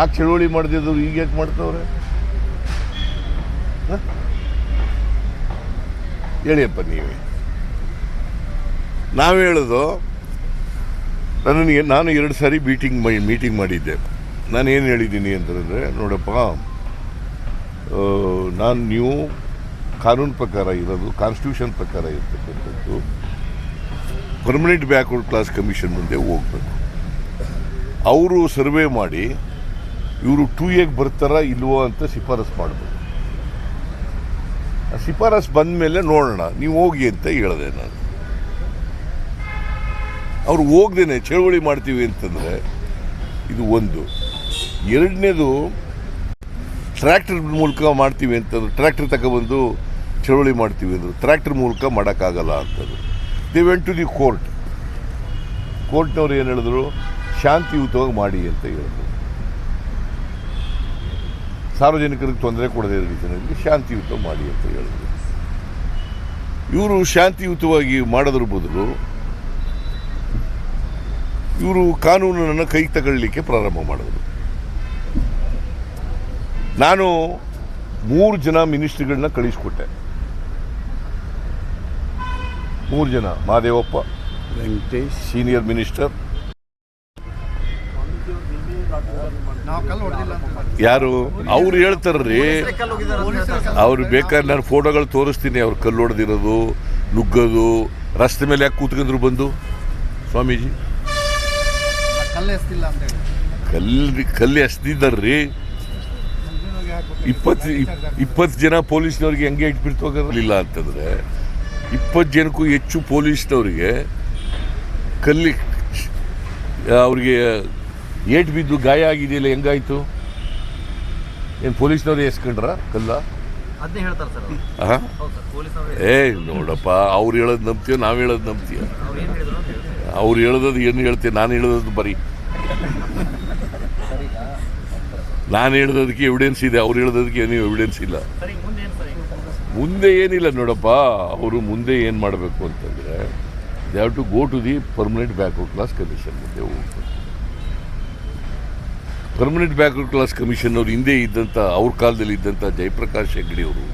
ಆ ಚಳುವಳಿ ಮಾಡ್ತಿದ್ರು ಈಗ ಯಾಕೆ ಮಾಡ್ತವ್ರೆ? ಹೇಳಿಯಪ್ಪ ನೀವೇ. ನಾವು ಹೇಳೋದು ನನಗೆ ನಾನು ಎರಡು ಸಾರಿ ಮೀಟಿಂಗ್ ಮಾಡಿ ಮೀಟಿಂಗ್ ಮಾಡಿದ್ದೆ. ನಾನು ಏನು ಹೇಳಿದ್ದೀನಿ ಅಂತಂದರೆ, ನೋಡಪ್ಪ ನಾನು ನೀವು ಕಾನೂನು ಪ್ರಕಾರ ಇರೋದು ಕಾನ್ಸ್ಟಿಟ್ಯೂಷನ್ ಪ್ರಕಾರ ಇರ್ತಕ್ಕಂಥದ್ದು ಪರ್ಮನೆಂಟ್ ಬ್ಯಾಕ್ವರ್ಡ್ ಕ್ಲಾಸ್ ಕಮಿಷನ್ ಮುಂದೆ ಹೋಗಬೇಕು. ಅವರು ಸರ್ವೆ ಮಾಡಿ ಇವರು ಟೂ ಎಗೆ ಬರ್ತಾರ ಇಲ್ವೋ ಅಂತ ಶಿಫಾರಸ್ ಮಾಡ್ಬೋದು ಆ ಶಿಫಾರಸ್ ಬಂದ ಮೇಲೆ ನೋಡೋಣ, ನೀವು ಹೋಗಿ ಅಂತ ಹೇಳಿದೆ ನಾನು. ಅವ್ರು ಹೋಗ್ದೇನೆ, ಚಳುವಳಿ ಮಾಡ್ತೀವಿ ಅಂತಂದರೆ ಇದು ಒಂದು. ಎರಡನೇದು ಟ್ರ್ಯಾಕ್ಟರ್ ಮೂಲಕ ಮಾಡ್ತೀವಿ ಅಂತಂದ್ರೆ ಟ್ರ್ಯಾಕ್ಟರ್ ತಗೊಬಂದು ಚಳುವಳಿ ಮಾಡ್ತೀವಿ ಅಂದರು. ಟ್ರ್ಯಾಕ್ಟರ್ ಮೂಲಕ ಮಾಡೋಕ್ಕಾಗಲ್ಲ ಅಂತಂದರು. They went to the court ಕೋರ್ಟ್ನವ್ರು ಏನು ಹೇಳಿದ್ರು? ಶಾಂತಿಯುತವಾಗಿ ಮಾಡಿ ಅಂತ ಹೇಳಿದ್ರು. ಸಾರ್ವಜನಿಕರಿಗೆ ತೊಂದರೆ ಕೊಡದೇ ಇರೋ ರೀತಿಯಲ್ಲಿ ಶಾಂತಿಯುತ ಮಾಡಿ ಅಂತ ಹೇಳಿದ್ರು. ಇವರು ಶಾಂತಿಯುತವಾಗಿ ಮಾಡೋದ್ರ ಬದಲು ಇವರು ಕಾನೂನನ್ನು ಕೈ ತಗೊಳ್ಳಲಿಕ್ಕೆ ಪ್ರಾರಂಭ ಮಾಡಿದ್ರು. ನಾನು ಮೂರು ಜನ ಮಿನಿಸ್ಟ್ರಿಗಳನ್ನ ಕಳಿಸ್ಕೊಟ್ಟೆ. ಮೂರು ಜನ ಮಹಾದೇವಪ್ಪ ವೆಂಕಟೇಶ್. ಸೀನಿಯರ್ ಮಿನಿಸ್ಟರ್ ಯಾರು? ಅವ್ರು ಹೇಳ್ತಾರ್ರಿ. ಅವ್ರು ಬೇಕಾದ್ರೆ ನಾನು ಫೋಟೋಗಳು ತೋರಿಸ್ತೀನಿ ಅವ್ರು ಕಲ್ಲು ಹೊಡೆದಿರೋದು ನುಗ್ಗೋದು ರಸ್ತೆ ಮೇಲೆ ಯಾಕೆ ಕೂತ್ಕೊಂಡ್ರು ಬಂದು? ಸ್ವಾಮೀಜಿ. ಕಲ್ಲು ಕಲ್ಲು ಎಸ್ದಿದ್ದಾರ್ರಿ ಇಪ್ಪತ್ತು ಇಪ್ಪತ್ತು ಜನ ಪೊಲೀಸ್ನವ್ರಿಗೆ ಹೆಂಗೆ ಇಟ್ಬಿಡ್ತೋಗಿರಲಿಲ್ಲ ಅಂತಂದರೆ ಇಪ್ಪತ್ತು ಜನಕ್ಕೂ ಹೆಚ್ಚು ಪೊಲೀಸ್ನವ್ರಿಗೆ ಕಲ್ಲಿ ಅವ್ರಿಗೆ ಏಟ್ ಬಿದ್ದು ಗಾಯ ಆಗಿದೆಯಲ್ಲ ಹೆಂಗಾಯ್ತು? ಏನು ಪೊಲೀಸ್ನವ್ರು ಎಸ್ಕೊಂಡ್ರ ಕಲ್ಲ? ಅದನ್ನೇ ಹೇಳ್ತಾರೆ ಸರ್ ಏ ನೋಡಪ್ಪ ಅವ್ರು ಹೇಳೋದು ನಂಬ್ತೀಯ ನಾವು ಹೇಳೋದು ನಂಬ್ತೀಯ? ಅವ್ರು ಹೇಳೋದು ಏನು ಹೇಳ್ತೀಯ ನಾನು ಹೇಳೋದು ಬರೀ. ನಾನು ಹೇಳೋದಕ್ಕೆ ಎವಿಡೆನ್ಸ್ ಇದೆ ಅವ್ರು ಹೇಳೋದಕ್ಕೆ ಏನೂ ಎವಿಡೆನ್ಸ್ ಇಲ್ಲ. ಮುಂದೆ ಏನಿಲ್ಲ ನೋಡಪ್ಪ ಅವರು ಮುಂದೆ ಏನು ಮಾಡಬೇಕು ಅಂತಂದರೆ they have to go to the permanent backward class commission ಮುಂದೆ ಹೋಗ್ಬೇಕು. ಪರ್ಮನೆಂಟ್ ಬ್ಯಾಕ್ವರ್ಡ್ ಕ್ಲಾಸ್ ಕಮಿಷನ್ ಅವರು ಹಿಂದೆ ಇದ್ದಂಥ ಅವ್ರ ಕಾಲದಲ್ಲಿ ಇದ್ದಂಥ ಜಯಪ್ರಕಾಶ್ ಹೆಗ್ಡೆಯವರು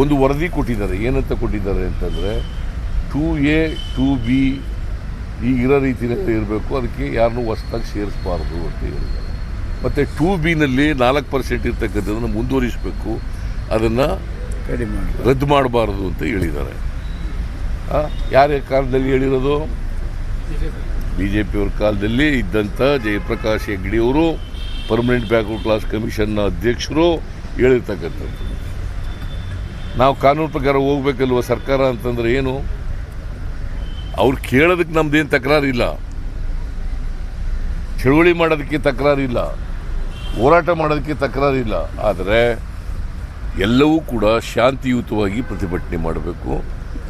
ಒಂದು ವರದಿ ಕೊಟ್ಟಿದ್ದಾರೆ. ಏನಂತ ಕೊಟ್ಟಿದ್ದಾರೆ ಅಂತಂದರೆ ಟೂ ಎ ಟೂ ಬಿ ಈಗಿರೋ ರೀತಿಯಲ್ಲಿ ಇರಬೇಕು. ಅದಕ್ಕೆ ಯಾರನ್ನೂ ಹೊಸ್ದಾಗಿ ಸೇರಿಸಬಾರ್ದು ಅಂತ ಹೇಳಿದ್ದಾರೆ. ಮತ್ತು ಟೂ ಬಿನಲ್ಲಿ ನಾಲ್ಕು ಪರ್ಸೆಂಟ್ ಇರ್ತಕ್ಕಂಥದ್ದನ್ನು ಮುಂದುವರಿಸಬೇಕು. ಅದನ್ನು ಕಡಿಮೆ ಮಾಡಿ ರದ್ದು ಮಾಡಬಾರ್ದು ಅಂತ ಹೇಳಿದ್ದಾರೆ. ಆ, ಯಾರ ಕಾಲದಲ್ಲಿ ಹೇಳಿರೋದು? ಬಿ ಜೆ ಪಿಯವ್ರ ಕಾಲದಲ್ಲಿ ಇದ್ದಂಥ ಜಯಪ್ರಕಾಶ್ ಹೆಗ್ಡಿಯವರು ಪರ್ಮನೆಂಟ್ ಬ್ಯಾಕ್ವರ್ಡ್ ಕ್ಲಾಸ್ ಕಮಿಷನ್ನ ಅಧ್ಯಕ್ಷರು ಹೇಳಿರ್ತಕ್ಕಂಥದ್ದು. ನಾವು ಕಾನೂನು ಪ್ರಕಾರ ಹೋಗ್ಬೇಕಲ್ವ ಸರ್ಕಾರ ಅಂತಂದ್ರೆ ಏನು? ಅವ್ರು ಕೇಳೋದಕ್ಕೆ ನಮ್ದೇನು ತಕರಾರಿಲ್ಲ. ಚಳುವಳಿ ಮಾಡೋದಕ್ಕೆ ತಕರಾರಿಲ್ಲ. ಹೋರಾಟ ಮಾಡೋದಕ್ಕೆ ತಕರಾರಿಲ್ಲ. ಆದರೆ ಎಲ್ಲವೂ ಕೂಡ ಶಾಂತಿಯುತವಾಗಿ ಪ್ರತಿಭಟನೆ ಮಾಡಬೇಕು.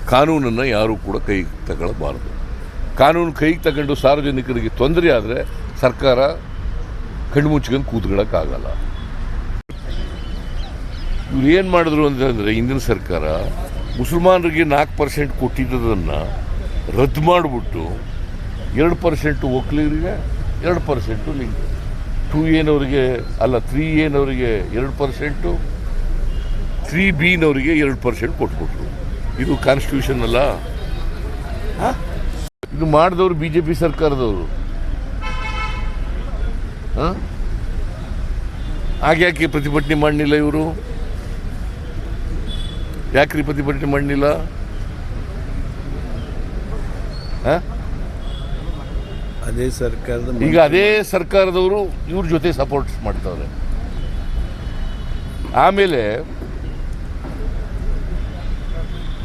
ಕಾನೂನನ್ನು ಯಾರೂ ಕೂಡ ಕೈ ತಗೊಳ್ಳಬಾರದು. ಕಾನೂನು ಕೈಗೆ ತಗೊಂಡು ಸಾರ್ವಜನಿಕರಿಗೆ ತೊಂದರೆ ಆದರೆ ಸರ್ಕಾರ ಕಣ್ಮುಚ್ಕೊಂಡು ಕೂತ್ಕೊಳ್ಳೋಕ್ಕಾಗಲ್ಲ. ಇವ್ರು ಏನು ಮಾಡಿದ್ರು ಅಂತಂದರೆ ಹಿಂದಿನ ಸರ್ಕಾರ ಮುಸಲ್ಮಾನರಿಗೆ ನಾಲ್ಕು ಪರ್ಸೆಂಟ್ ಕೊಟ್ಟಿದ್ದದನ್ನು ರದ್ದು ಮಾಡಿಬಿಟ್ಟು ಎರಡು ಪರ್ಸೆಂಟು ಒಕ್ಕಲಿಗರಿಗೆ ಎರಡು ಪರ್ಸೆಂಟು ಲಿಂಕ್ ಟೂ ಏನವರಿಗೆ ಅಲ್ಲ, ತ್ರೀ ಏನವರಿಗೆ ಎರಡು ಪರ್ಸೆಂಟು, ತ್ರೀ ಬಿನವರಿಗೆ ಎರಡು ಪರ್ಸೆಂಟ್ ಕೊಟ್ಬಿಟ್ರು. ಇದು ಕಾನ್ಸ್ಟಿಟ್ಯೂಷನ್ ಅಲ್ಲ? ಹ? ಇದು ಮಾಡಿದವರು ಬಿ ಜೆ ಪಿ ಸರ್ಕಾರದವರು ಹಾಗ್ಯಾಕೆ ಪ್ರತಿಭಟನೆ ಮಾಡಲಿಲ್ಲ ಇವರು? ಯಾಕ್ರಿ ಪ್ರತಿಭಟನೆ ಮಾಡಲಿಲ್ಲ? ಅದೇ ಸರ್ಕಾರದ ಈಗ ಅದೇ ಸರ್ಕಾರದವರು ಇವ್ರ ಜೊತೆ ಸಪೋರ್ಟ್ ಮಾಡ್ತಾರೆ. ಆಮೇಲೆ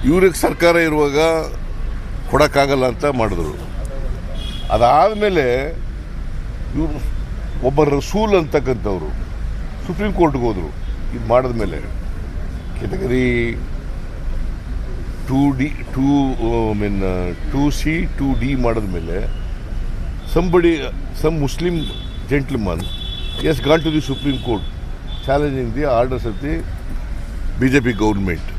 ಇವ್ರಿಗೆ ಸರ್ಕಾರ ಇರುವಾಗ ಕೊಡೋಕ್ಕಾಗಲ್ಲ ಅಂತ ಮಾಡಿದ್ರು. ಅದಾದ ಮೇಲೆ ಇವರು ಒಬ್ಬ ರಸೂಲ್ ಅಂತಕ್ಕಂಥವ್ರು ಸುಪ್ರೀಂ ಕೋರ್ಟ್ಗೆ ಹೋದರು. ಇದು ಮಾಡಿದ ಮೇಲೆ category two D, two I mean, two C, two D ಮಾಡಿದ ಮೇಲೆ somebody some Muslim gentleman has gone to the supreme court challenging the orders ಸತಿ ಬಿ ಜೆ ಪಿ ಗೌರ್ಮೆಂಟ್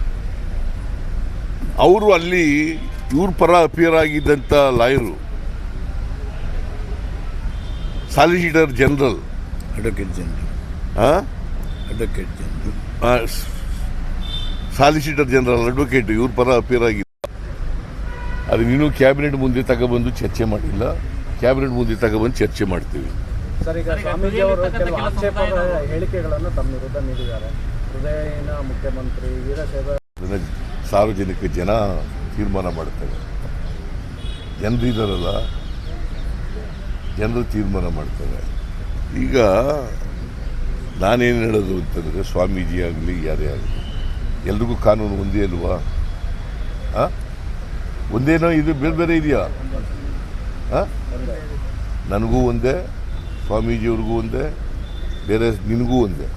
ಅವರು ಅಲ್ಲಿ ಇವ್ರ ಪರ appear ಆಗಿದ್ದಂಥ lawyer solicitor general advocate general ಹಾಂ advocate general solicitor general advocate ಇವ್ರ ಪರ ಅಪಿಯರ್ ಆಗಿಲ್ಲ ಅದು ನೀನು ಕ್ಯಾಬಿನೆಟ್ ಮುಂದೆ ತಗೊಬಂದು ಚರ್ಚೆ ಮಾಡಿಲ್ಲ. ಕ್ಯಾಬಿನೆಟ್ ಮುಂದೆ ತಗೊಬಂದು ಚರ್ಚೆ ಮಾಡ್ತೀವಿ. ಸರ್ ಈಗ ಸ್ವಾಮೀಜಿ ಅವರು ತುದಿಯಲ್ಲಿರ್ತಕ್ಕಂಥ ಕೆಲವು ಕೆಲ ಹೇಳಿಕೆಗಳನ್ನು ತಮ್ಮ ವಿರುದ್ಧ ನೀಡಿದ್ದಾರೆ. ಹೃದಯಹೀನ ಮುಖ್ಯಮಂತ್ರಿ ವೀರಶೈವ ಸಾರ್ವಜನಿಕ ಜನ ತೀರ್ಮಾನ ಮಾಡ್ತೇವೆ. ಜನರಿದ್ದಾರಲ್ಲ ಜನರು ತೀರ್ಮಾನ ಮಾಡ್ತೇವೆ. ಈಗ ನಾನೇನು ಹೇಳೋದು ಅಂತಂದರೆ ಸ್ವಾಮೀಜಿ ಆಗಲಿ, ಯಾರೇ ಆಗಲಿ, ಎಲ್ರಿಗೂ ಕಾನೂನು ಒಂದೇ ಅಲ್ವಾ? ಹಾಂ ಒಂದೇನೋ ಇದು ಬೇರೆ ಬೇರೆ ಇದೆಯಾ? ಹಾಂ ನನಗೂ ಒಂದೇ, ಸ್ವಾಮೀಜಿಯವ್ರಿಗೂ ಒಂದೇ, ಬೇರೆ ನಿನಗೂ ಒಂದೇ,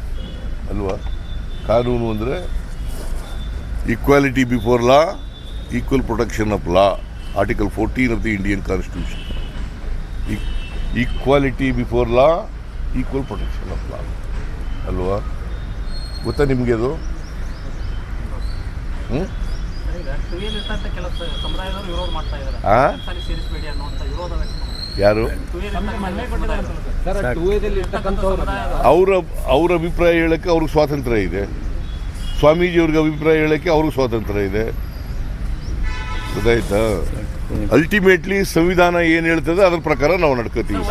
ಅಲ್ವಾ? ಕಾನೂನು ಅಂದರೆ equality before law equal protection of law article fourteen of the Indian constitution equality before law equal protection of law ಅಲ್ವಾ ಗೊತ್ತಾ ನಿಮಗೆ ಅದು? ಹ್ಞೂ ವಿರೋಧ ವ್ಯಕ್ತ ಯಾರು ಅವರ ಅವ್ರ ಅಭಿಪ್ರಾಯ ಹೇಳೋಕ್ಕೆ ಅವ್ರಿಗೆ ಸ್ವಾತಂತ್ರ್ಯ ಇದೆ. ಸ್ವಾಮೀಜಿಯವ್ರಿಗೆ ಅಭಿಪ್ರಾಯ ಹೇಳೋಕ್ಕೆ ಅವ್ರಿಗೆ ಸ್ವಾತಂತ್ರ್ಯ ಇದೆ. ಗೊತ್ತಾಯ್ತಾ ಅಲ್ಟಿಮೇಟ್ಲಿ ಸಂವಿಧಾನ ಏನು ಹೇಳ್ತದೆ ಅದ್ರ ಪ್ರಕಾರ ನಾವು ನಡ್ಕೋತೀವಿ.